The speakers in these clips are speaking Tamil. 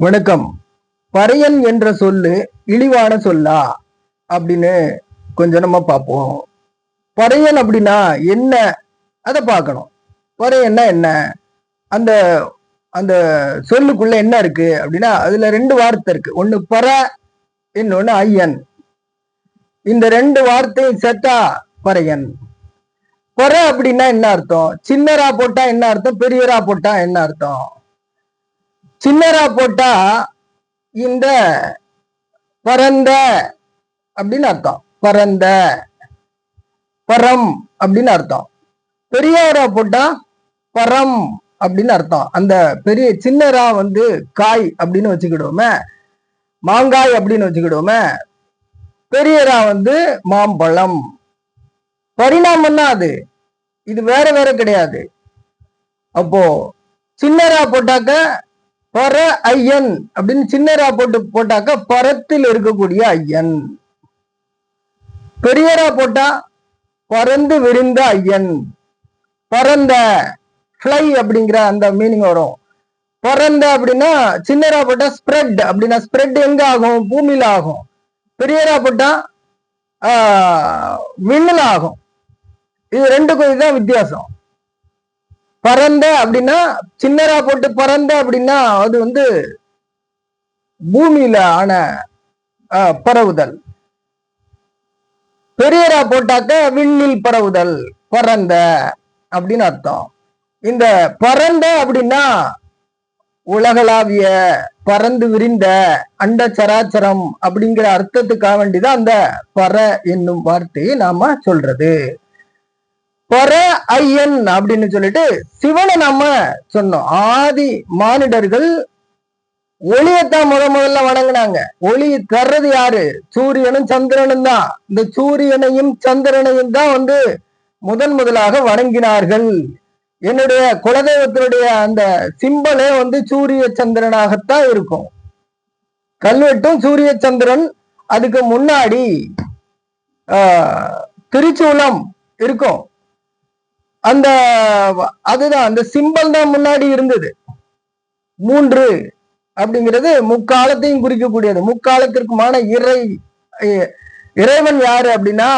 வணக்கம். பறையன் என்ற சொல்லு இழிவான சொல்லா? அப்படின்னு கொஞ்சம் நம்ம பார்ப்போம். பறையன் அப்படின்னா என்ன? அதை பார்க்கணும். பறையன்னா என்ன? அந்த அந்த சொல்லுக்குள்ள என்ன இருக்கு? அப்படின்னா அதுல ரெண்டு வார்த்தை இருக்கு. ஒன்னு பற இன்னொன்னு ஐயன். இந்த ரெண்டு வார்த்தையும் சேர்த்தா பறையன். பற அப்படின்னா என்ன அர்த்தம்? சின்னரா போட்டா என்ன அர்த்தம்? பெரியரா போட்டா என்ன அர்த்தம்? சின்னரா போட்டா இந்த பரந்த அப்படின்னு அர்த்தம். பரந்த பரம் அப்படின்னு அர்த்தம். பெரியரா போட்டா பரம் அப்படின்னு அர்த்தம். அந்த பெரிய சின்னரா வந்து காய் அப்படின்னு வச்சுக்கிடுவோமே மாங்காய் அப்படின்னு வச்சுக்கிடுவோமே பெரியரா வந்து மாம்பழம். பரிணாமம்னா அது? இது வேற வேற கிடையாது. அப்போ சின்னரா போட்டாக்க பர ஐயன் அப்படின்னு சின்னரா போட்டு போட்டாக்க பரத்தில் இருக்கக்கூடிய ஐயன். பெரியரா போட்டா பறந்து விரிந்த ஐயன். பறந்த ஃப்ளை அப்படிங்கிற அந்த மீனிங் வரும். பறந்த அப்படின்னா சின்னரா போட்டா ஸ்ப்ரெட் அப்படின்னா ஸ்ப்ரெட் எங்க ஆகும்? பூமியில ஆகும். பெரியரா போட்டா விண்ணில் ஆகும். இது ரெண்டுக்கும் இதுதான் வித்தியாசம். பறந்த அப்படின்னா சின்னரா போட்டு பறந்த அப்படின்னா அது வந்து பூமியில ஆன பரவுதல். பெரியரா போட்டாக்க விண்ணில் பரவுதல் பறந்த அப்படின்னு அர்த்தம். இந்த பறந்த அப்படின்னா உலகளாவிய பறந்து விரிந்த அண்ட சராச்சரம் அப்படிங்கிற அர்த்தத்துக்காக வேண்டிதான் அந்த பற என்னும் வார்த்தையை நாம சொல்றது. பர ஐயன் அப்படின்னு சொல்லிட்டு சிவனை நாம சொன்னோம். ஆதி மானிடர்கள் ஒளியத்தான் முத முதல்ல வணங்கினாங்க. ஒளி தர்றது யாரு? சூரியனும் சந்திரனும் தான். இந்த சூரியனையும் சந்திரனையும் தான் வந்து முதன் முதலாக வணங்கினார்கள். என்னுடைய குலதெய்வத்தினுடைய அந்த சிம்பலே வந்து சூரிய சந்திரனாகத்தான் இருக்கும். கல்வெட்டும் சூரிய சந்திரன் அதுக்கு முன்னாடி திருச்சூலம் இருக்கும். அந்த அதுதான் அந்த சிம்பல் தான் முன்னாடி இருந்தது. மூன்று அப்படிங்கிறது முக்காலத்தையும் குறிக்கக்கூடியது. முக்காலத்திற்குமான இறை இறைவன் யாரு அப்படின்னா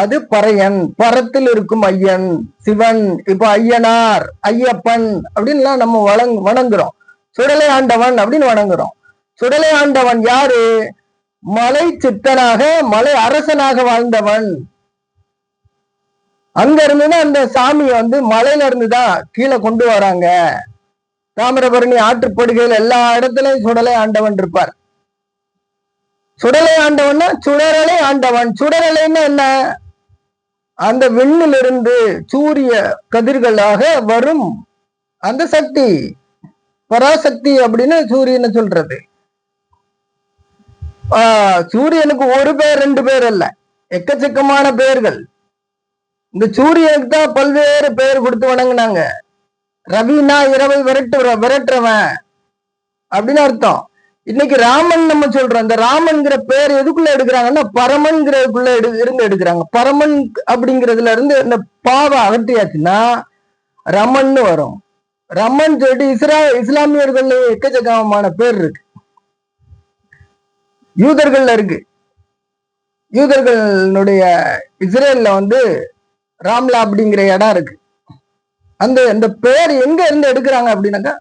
அது பறையன். பரத்தில் இருக்கும் ஐயன் சிவன் இப்ப ஐயனார் ஐயப்பன் அப்படின்லாம் நம்ம வணங் வணங்குறோம். சுடலை ஆண்டவன் அப்படின்னு வணங்குறோம். சுடலை ஆண்டவன் யாரு? மலை சித்தனாக மலை அரசனாக வாழ்ந்தவன். அங்க இருந்துதான் அந்த சாமியை வந்து மலையில இருந்துதான் கீழே கொண்டு வராங்க. தாமிரபரணி ஆற்றுப்படுகையில் எல்லா இடத்துலயும் சுடலை ஆண்டவன் இருப்பார். சுடலை ஆண்டவன்னா சுடரலை ஆண்டவன். சுடரலைன்னா என்ன? அந்த விண்ணிலிருந்து சூரிய கதிர்களாக வரும் அந்த சக்தி. பராசக்தி அப்படின்னு சூரியனை சொல்றது. சூரியனுக்கு ஒரு பேர் ரெண்டு பேர் அல்ல. எக்கச்சக்கமான பெயர்கள் இந்த சூரியனுக்கு தான் பல்வேறு பெயர் கொடுத்து வணங்கினாங்க. ரவினா இரவை விரட்டு விரட்டுறவன் அப்படின்னு அர்த்தம். இன்னைக்கு ராமன் நம்ம சொல்றோம். இந்த ராமன்கிற பேர் எதுக்குள்ள எடுக்கிறாங்கன்னா பரமன்கிறதுக்குள்ள எடு இருந்து எடுக்கிறாங்க. பரமன் அப்படிங்கிறதுல இருந்து இந்த பாவை அகற்றியாச்சுன்னா ரமன்னு வரும். ரமன் சொல்லிட்டு இஸ்ரா இஸ்லாமியர்கள் எக்கச்சக்கமான பேர் இருக்கு. யூதர்கள்ல இருக்கு. யூதர்களுடைய இஸ்ரேல்ல வந்து ராம்லா அப்படிங்கிற இடம் இருக்கு. அந்த அந்த பேர் எங்க இருந்து எடுக்கிறாங்க அப்படின்னாக்கா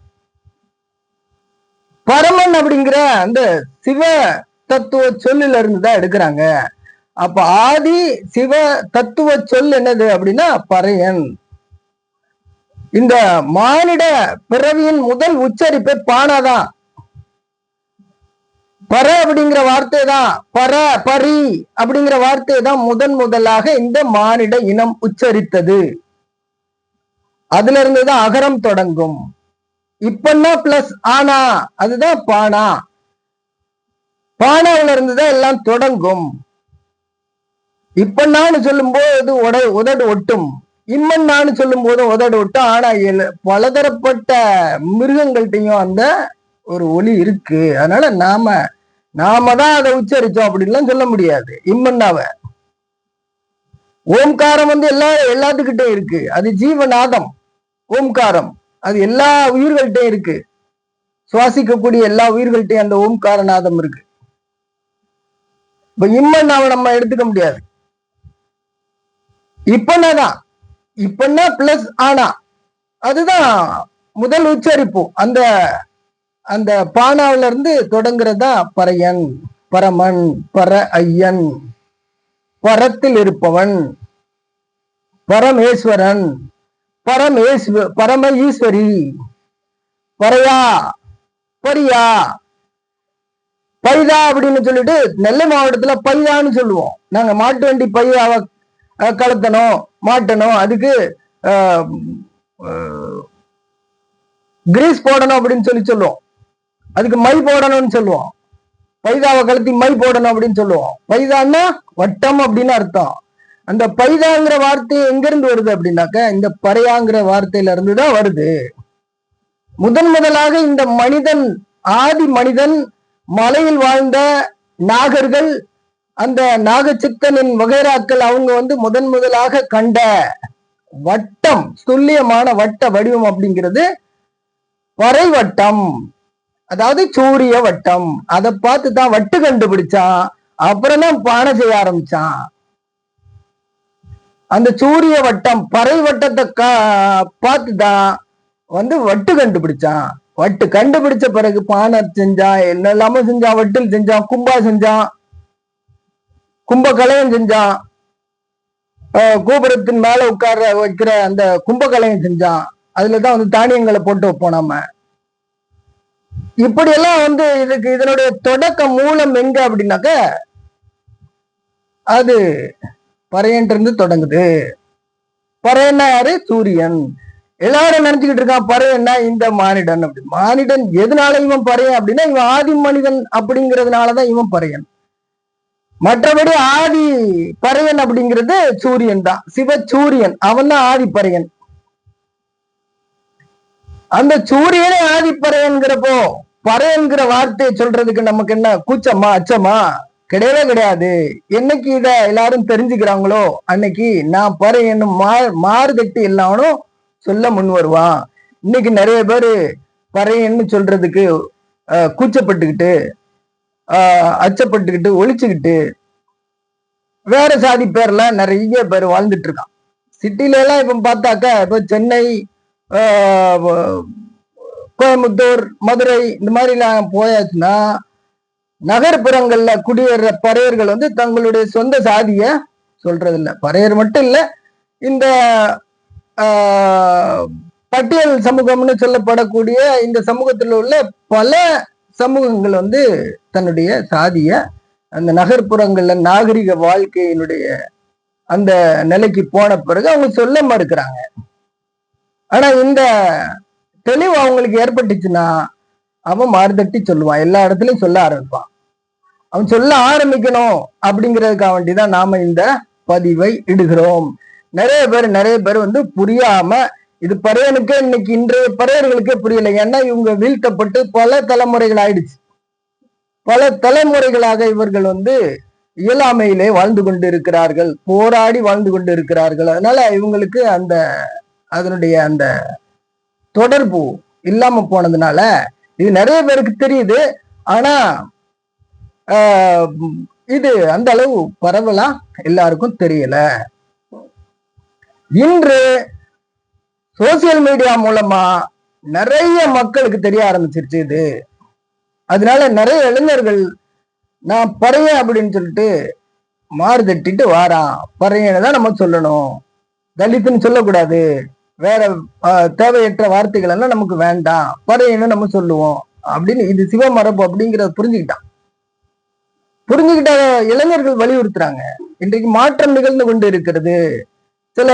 பரமன் அப்படிங்கிற அந்த சிவ தத்துவ சொல்லில இருந்து தான் எடுக்கிறாங்க. அப்ப ஆதி சிவ தத்துவ சொல் என்னது அப்படின்னா பறையன். இந்த மானிட பிறவியின் முதல் உச்சரிப்பை பானாதான் பர அப்படிங்கிற வார்த்தை தான் பர பரி அப்படிங்கிற வார்த்தை தான் முதன் முதலாக இந்த மானிட இனம் உச்சரித்தது. அதுல இருந்துதான் அகரம் தொடங்கும். இப்பன்னா பிளஸ் ஆனா அதுதான் பானா. பானாவில இருந்துதான் எல்லாம் தொடங்கும். இப்பன்னான்னு சொல்லும் போது உட உதடு ஒட்டும். இம்மன்னான்னு சொல்லும் போது உதடு ஒட்டும் ஆனா பலதரப்பட்ட மிருகங்கள்கிட்டையும் அந்த ஒரு ஒளி இருக்கு. அதனால நாம நாம தான் அதை உச்சரிச்சோம் அப்படின்லாம் சொல்ல முடியாது. இம்மன்னாவ ஓம்காரம் வந்து எல்லா எல்லாத்துக்கிட்டே இருக்கு. அது ஜீவநாதம். ஓம்காரம். அது எல்லா உயிர்கள்ட்டையும் இருக்கு. சுவாசிக்கக்கூடிய எல்லா உயிர்கள்ட்டையும் அந்த ஓம்கார நாதம் இருக்கு. இப்ப இம்மன்னாவை நம்ம எடுத்துக்க முடியாது. இப்பன்னா தான். இப்பன்னா பிளஸ் ஆனா. அதுதான் முதல் உச்சரிப்பு. அந்த அந்த பானாவில இருந்து தொடங்குறதா பறையன் பரமன் பர ஐயன். பரத்தில் இருப்பவன் பரமேஸ்வரன் பரமேஸ்வ பரம ஈஸ்வரி பரையா. பரியா பைதா அப்படின்னு சொல்லிட்டு நெல்லை மாவட்டத்துல பைதான்னு சொல்லுவோம். நாங்க மாட்டு வண்டி பையாவை அஹ், கலத்தணும் மாட்டணும். அதுக்கு கிரீஸ் போடணும் அப்படின்னு சொல்லி சொல்லுவோம். அதுக்கு மை போடணும்னு சொல்லுவோம். பைதாவை கலத்தி மை போடணும் அப்படின்னு சொல்லுவோம். பைதான்னா வட்டம் அப்படின்னு அர்த்தம். அந்த பைதாங்கிற வார்த்தை எங்கிருந்து வருது அப்படின்னாக்க இந்த பறையாங்கிற வார்த்தையில இருந்து தான் வருது. முதன் முதலாக இந்த மனிதன் ஆதி மனிதன் மலையில் வாழ்ந்த நாகர்கள் அந்த நாகச்சித்தனின் வகைராக்கள் அவங்க வந்து முதன் முதலாக கண்ட வட்டம் துல்லியமான வட்ட வடிவம் அப்படிங்கிறது பறைவட்டம். அதாவது சூரிய வட்டம். அதை பார்த்து தான் வட்டு கண்டுபிடிச்சான். அப்புறம் தான் பானை செய்ய ஆரம்பிச்சான். அந்த சூரிய வட்டம் பறை வட்டத்தை கா- பார்த்து தான் வந்து வட்டு கண்டுபிடிச்சான். வட்டு கண்டுபிடிச்ச பிறகு பானை செஞ்சான் என்னெல்லாமோ செஞ்சான் வட்டில் செஞ்சான் கும்பா செஞ்சான் கும்பகலையும் செஞ்சான். கோபுரத்தின் மேல உட்கார வைக்கிற அந்த கும்பகலையும் செஞ்சான். அதுலதான் வந்து தானியங்களை போட்டு வைப்போம் நம்ம இப்படி எல்லாம் வந்து இதுக்கு இதனுடைய தொடக்க மூலம் எங்க அப்படின்னாக்க அது பறையன்றிருந்து தொடங்குது. பறையன்னா யாரு சூரியன். எல்லாரும் நினைச்சுக்கிட்டு இருக்கான் பறையன்னா இந்த மானிடன் அப்படி. மானிடன் எதனால இவன் பறையன் அப்படின்னா இவன் ஆதி மனிதன் அப்படிங்கிறதுனாலதான் இவன் பறையன். மற்றபடி ஆதி பறையன் அப்படிங்கிறது சூரியன் தான். சிவ சூரியன் அவன் தான் ஆதி பறையன். அந்த சூரியனே ஆதி பறையன்கிறப்போ பறையன்கிற வார்த்தையை சொல்றதுக்கு நமக்கு என்ன? கூச்சமா அச்சமா? கிடையவே கிடையாது. என்னைக்கு இத எல்லாரும் தெரிஞ்சுக்கிறாங்களோ அன்னைக்கு நான் பறையன்னு மா மாறுதட்டி எல்லாரும் சொல்ல முன் வருவான். இன்னைக்கு நிறைய பேர் பறையன்னு சொல்றதுக்கு கூச்சப்பட்டுக்கிட்டு ஆஹ் அச்சப்பட்டுக்கிட்டு ஒழிச்சுக்கிட்டு வேற சாதி பேர்ல நிறைய பேர் வாழ்ந்துட்டு இருக்கான். சிட்டில எல்லாம் இப்ப பார்த்தாக்கா இப்ப சென்னை கோயம்புத்தூர் மதுரை இந்த மாதிரி எல்லாம் போயாச்சுன்னா நகர்ப்புறங்கள்ல குடியேற பறையர்கள் வந்து தங்களுடைய சொந்த சாதிய சொல்றது இல்லை பறையர் மட்டும் இல்லை இந்த பட்டியல் சமூகம்னு சொல்லப்படக்கூடிய இந்த சமூகத்தில் உள்ள பல சமூகங்கள் வந்து தன்னுடைய சாதிய அந்த நகர்ப்புறங்கள்ல நாகரிக வாழ்க்கையினுடைய அந்த நிலைக்கு போன பிறகு அவங்க சொல்ல மறுக்கிறாங்க. ஆனா இந்த தெளிவு அவங்களுக்கு ஏற்பட்டுச்சுன்னா அவன் மாறுதட்டி சொல்லுவான். எல்லா இடத்துலயும் சொல்ல ஆரம்பிப்பான். அவன் சொல்ல ஆரம்பிக்கணும் அப்படிங்கிறதுக்காக வேண்டிதான் நாம இந்த பதிவை இடுகிறோம். நிறைய பேர் நிறைய பேர் வந்து புரியாம இது பறையனுக்கே இன்னைக்கு இன்றைய பறையர்களுக்கே புரியல. ஏன்னா இவங்க வீழ்த்தப்பட்டு பல தலைமுறைகள் ஆயிடுச்சு. பல தலைமுறைகளாக இவர்கள் வந்து இயலாமையிலே வாழ்ந்து கொண்டு இருக்கிறார்கள் போராடி வாழ்ந்து கொண்டு இருக்கிறார்கள் அதனால இவங்களுக்கு அந்த அதனுடைய அந்த தொடர்பு இல்லாம போனதுனால இது நிறைய பேருக்கு தெரியுது. ஆனா ஆஹ், இது அந்த அளவு பரவலா எல்லாருக்கும் தெரியல. இன்று சோசியல் மீடியா மூலமா நிறைய மக்களுக்கு தெரிய ஆரம்பிச்சிருச்சு இது. அதனால நிறைய இளைஞர்கள் நான் பறையன் அப்படின்னு சொல்லிட்டு மாறு தட்டிட்டு வாரான். பறையனை தான் நம்ம சொல்லணும். தலித்துன்னு சொல்லக்கூடாது. வேற தேவையற்ற வார்த்தைகள் எல்லாம் நமக்கு வேண்டாம். பறையன்னு நம்ம சொல்லுவோம்? அப்படின்னு இது சிவமரபு அப்படிங்கிறத புரிஞ்சுக்கிட்டான். புரிஞ்சுக்கிட்ட இளைஞர்கள் வலியுறுத்துறாங்க. இன்றைக்கு மாற்றம் நிகழ்ந்து கொண்டு இருக்கிறது. சில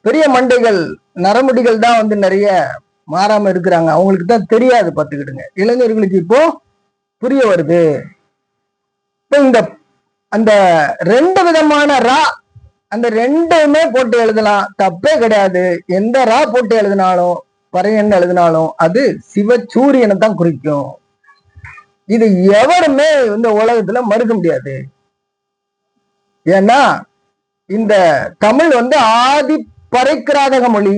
பெரிய மண்டைகள் நரமுடிகள் தான் வந்து நிறைய மாறாம இருக்கிறாங்க. அவங்களுக்கு தான் தெரியாது பார்த்துக்கிடுங்க. இளைஞர்களுக்கு இப்போ புரிய வருது. இப்ப இந்த அந்த ரெண்டு விதமான ரா அந்த ரெண்டுமே போட்டு எழுதலாம். தப்பே கிடையாது. எந்த ரா போட்டு எழுதினாலும் பறையன்னு எழுதினாலும் அது சிவச்சூரியனை தான் குறிக்கும். இது எவருமே இந்த உலகத்துல மறுக்க முடியாது. ஏன்னா இந்த தமிழ் வந்து ஆதி பறைக்கிராதக மொழி.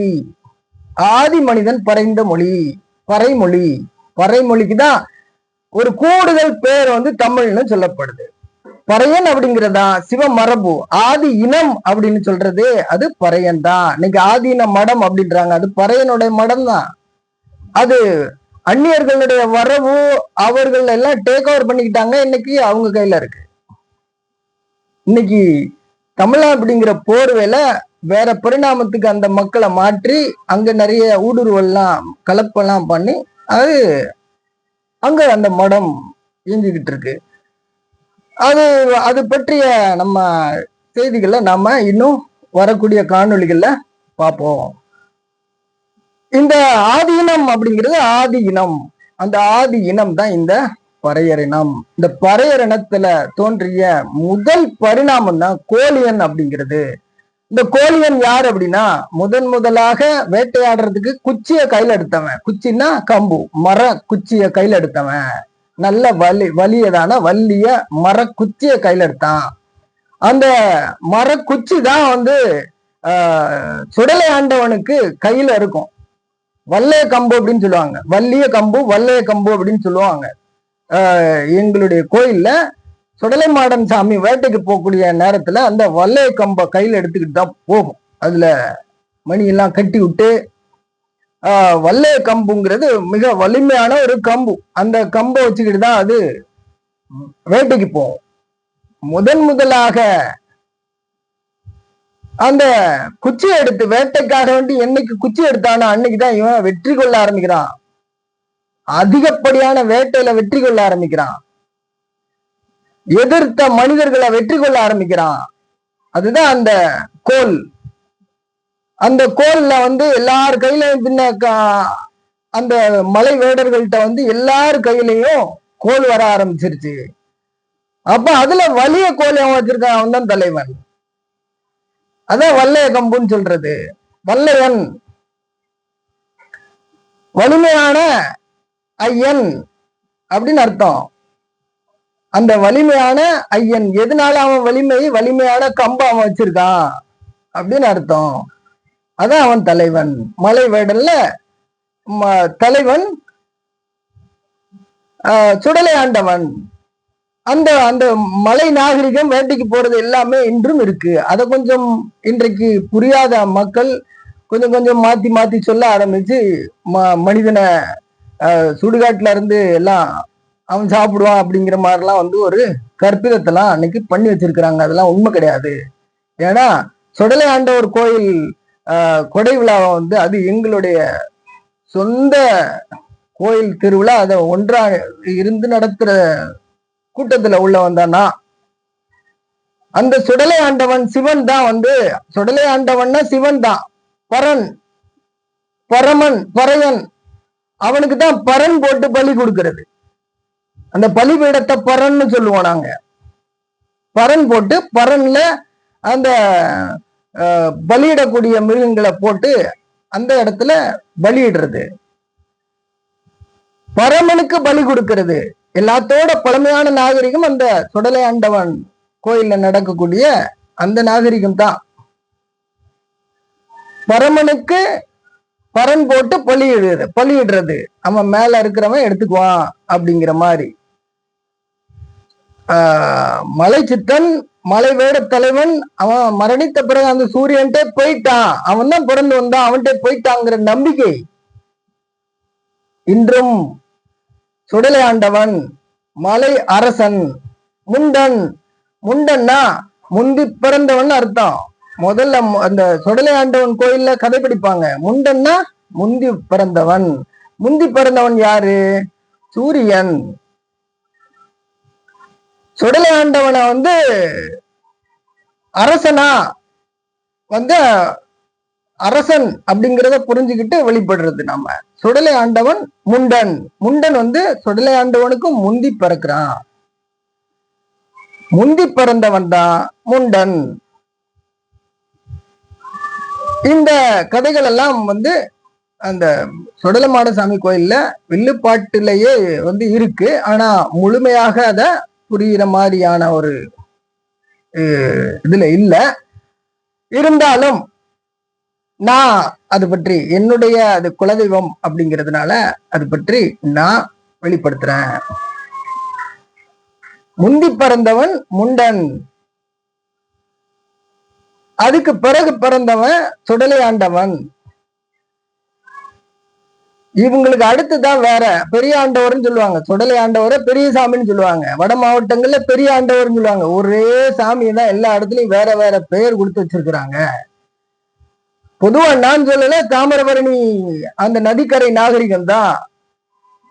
ஆதி மனிதன் பறைந்த மொழி. பறைமொழி. பறைமொழிக்கு தான் ஒரு கூடுதல் பேர் வந்து தமிழ்னு சொல்லப்படுது. பறையன் அப்படிங்கிறதா? சிவ மரபு ஆதி இனம் அப்படின்னு சொல்றது அது பறையன் தான் இன்னைக்கு ஆதி இன மடம் அப்படின்றாங்க. அது பறையனுடைய மடம் தான் அது அந்நியர்களுடைய வரவு அவர்கள் எல்லாம் டேக் ஓவர் பண்ணிக்கிட்டாங்க. இன்னைக்கு அவங்க கையில இருக்கு. இன்னைக்கு தமிழா அப்படிங்கிற போர்வேல வேற பரிணாமத்துக்கு அந்த மக்களை மாற்றி அங்க நிறைய ஊடுருவெல்லாம் கலப்பெல்லாம் பண்ணி அது அங்க அந்த மடம் இயங்கிக்கிட்டு இருக்கு. அது அது பற்றிய நம்ம செய்திகளை நம்ம இன்னும் வரக்கூடிய காணொலிகளில் பார்ப்போம். இந்த ஆதி இனம் அப்படிங்கிறது ஆதி இனம். அந்த ஆதி இனம் தான் இந்த பறையர் இனம். இந்த பறையரினத்துல தோன்றிய முதல் பரிணாமம் தான் கோலியன் அப்படிங்கிறது. இந்த கோலியன் யார் அப்படின்னா முதன் முதலாக வேட்டையாடுறதுக்கு குச்சியை கையில எடுத்தவன். குச்சின்னா கம்பு மர குச்சியை கையில எடுத்தவன். நல்ல வலி வலியதான? வள்ளிய மர குச்சிய கையில எடுத்தான். அந்த மரக்குச்சி தான் வந்து சுடலை ஆண்டவனுக்கு கையில இருக்கும். வல்லைய கம்பு அப்படின்னு சொல்லுவாங்க. வள்ளிய கம்பு வல்லைய கம்பு அப்படின்னு சொல்லுவாங்க. எங்களுடைய கோயில்ல சுடலை மாடன் சாமி வேட்டைக்கு போகக்கூடிய நேரத்துல அந்த வல்லைய கம்பை கையில எடுத்துக்கிட்டு தான் போகும். அதுல மணி எல்லாம் கட்டி விட்டு ஆஹ், வல்லைய கம்புங்கிறது மிக வலிமையான ஒரு கம்பு. அந்த கம்பை வச்சுக்கிட்டு தான் அது வேட்டைக்கு போகும். முதன் முதலாக அந்த குச்சி எடுத்து வேட்டைக்காக வேண்டி என்னைக்கு குச்சி எடுத்தானோ அன்னைக்குதான் இவன் வெற்றி கொள்ள ஆரம்பிக்கிறான். அதிகப்படியான வேட்டையில வெற்றி கொள்ள ஆரம்பிக்கிறான். எதிர்த்த மனிதர்களை வெற்றி கொள்ள ஆரம்பிக்கிறான். அதுதான் அந்த கோல். அந்த கோல்ல வந்து எல்லார் கையிலையும் பின்ன அந்த மலை வேடர்கள்ட்ட வந்து எல்லார் கையிலயும் கோல் வர ஆரம்பிச்சிருச்சு. அப்ப அதுல வலிய கோல் அவன் வச்சிருக்கான்? அவன் தான் தலைவன். அதான் வல்லைய கம்புன்னு சொல்றது. வல்லையன். வலிமையான ஐயன் அப்படின்னு அர்த்தம். அந்த வலிமையான ஐயன். எதனால அவன் வலிமை? வலிமையான கம்பு அவன் வச்சிருக்கான் அப்படின்னு அர்த்தம். அதான் அவன் தலைவன். மலை வேடல்ல ம- தலைவன் ஆஹ், சுடலை ஆண்டவன். அந்த அந்த மலை நாகரிகம் வேட்டைக்கு போறது எல்லாமே இன்றும் இருக்கு. அதை கொஞ்சம் இன்றைக்கு புரியாத மக்கள் கொஞ்சம் கொஞ்சம் மாத்தி மாத்தி சொல்ல ஆரம்பிச்சு ம- மனிதனை ஆஹ், சுடுகாட்டுல இருந்து எல்லாம் அவன் சாப்பிடுவான் அப்படிங்கிற மாதிரிலாம் வந்து ஒரு கற்பிதத்தெல்லாம் அன்னைக்கு பண்ணி வச்சிருக்கிறாங்க. அதெல்லாம் உண்மை கிடையாது. ஏன்னா சுடலை ஆண்டவர் கோயில் கொடை விழாவை வந்து அது எங்களுடைய சொந்த கோயில் திருவிழா. அதை ஒன்றா இருந்து நடத்துற கூட்டத்துல உள்ளவன் தான் நான். அந்த சுடலை ஆண்டவன் சிவன் தான் வந்து சுடலை ஆண்டவன்னா சிவன் தான். பரன் பரமன் பறையன். அவனுக்கு தான் பரன் போட்டு பலி கொடுக்கிறது. அந்த பலிபீடத்தை பரன்னு சொல்லுவோம் நாங்க. பரன் போட்டு பரன்ல அந்த பலியிடக்கூடிய மிருகங்களை போட்டு அந்த இடத்துல பலியிடுறது. பரமனுக்கு பலி கொடுக்கிறது. எல்லாத்தோட பழமையான நாகரிகம் அந்த சுடலை ஆண்டவன் கோயில்ல நடக்கக்கூடிய அந்த நாகரிகம் தான். பரமனுக்கு பரன் போட்டு பலியிடுறது பலியிடுறது. அவன் மேல இருக்கிறவன் எடுத்துக்குவான் அப்படிங்கிற மாதிரி. ஆஹ் மலை சித்தன் மலை வேட தலைவன் அவன் மரணித்த பிறகு அந்த சூரியன்ட்டே போயிட்டான். அவன் தான் பிறந்து வந்தான். அவன்கிட்ட போயிட்டாங்கிற நம்பிக்கை. இன்றும் சுடலை ஆண்டவன் மலை அரசன் முண்டன் முண்டன்னா முந்தி பிறந்தவன் அர்த்தம். முதல்ல அந்த சுடலை ஆண்டவன் கோயில்ல கதை படிப்பாங்க. முண்டன்னா முந்தி பிறந்தவன். முந்தி பிறந்தவன் யாரு? சூரியன். சுடலை ஆண்டவனை வந்து அரசனா வந்து அரசன் அப்படிங்கிறத புரிஞ்சுக்கிட்டு வெளிப்படுறது நம்ம சுடலை ஆண்டவன் முண்டன். முண்டன் வந்து சுடலை ஆண்டவனுக்கும் முந்தி பிறக்கிறான். முந்தி பிறந்தவன் தான் முண்டன். இந்த கதைகள் எல்லாம் வந்து அந்த சுடலமாட சாமி கோயில்ல வில்லுப்பாட்டிலேயே வந்து இருக்கு. ஆனா முழுமையாக அதை புரியுற மாதிரியான ஒரு இதுல இல்ல. இருந்தாலும் நான் அது பற்றி என்னுடைய அது குலதெய்வம் அப்படிங்கிறதுனால அது பற்றி நான் வெளிப்படுத்துறேன். முந்தி பிறந்தவன் முண்டன். அதுக்கு பிறகு பிறந்தவன் சுடலை ஆண்டவன். இவங்களுக்கு அடுத்துதான் வேற பெரிய ஆண்டவர்னு சொல்லுவாங்க. சுடலை ஆண்டவரை பெரிய சாமின்னு சொல்லுவாங்க. வட மாவட்டங்கள்ல பெரிய ஆண்டவர்னு சொல்லுவாங்க. ஒரே சாமி தான் எல்லா இடத்துலயும் வேற வேற பெயர் கொடுத்து வச்சிருக்கிறாங்க. பொதுவா நான் சொல்லல தாமிரபரணி அந்த நதிக்கரை நாகரிகம் தான்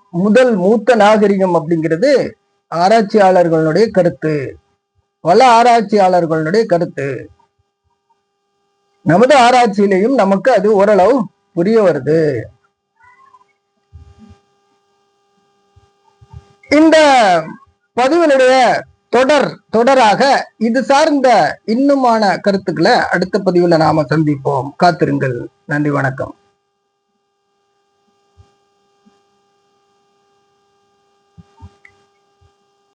முதல் மூத்த நாகரிகம் அப்படிங்கிறது ஆராய்ச்சியாளர்களுடைய கருத்து. பல ஆராய்ச்சியாளர்களுடைய கருத்து. நமது ஆராய்ச்சியிலையும் நமக்கு அது ஓரளவு புரிய வருது. இந்த பதிவினுடைய தொடர் தொடராக இது சார்ந்த இன்னுமான கருத்துக்களை அடுத்த பதிவில் நாம சந்திப்போம். காத்திருங்கள். நன்றி வணக்கம்.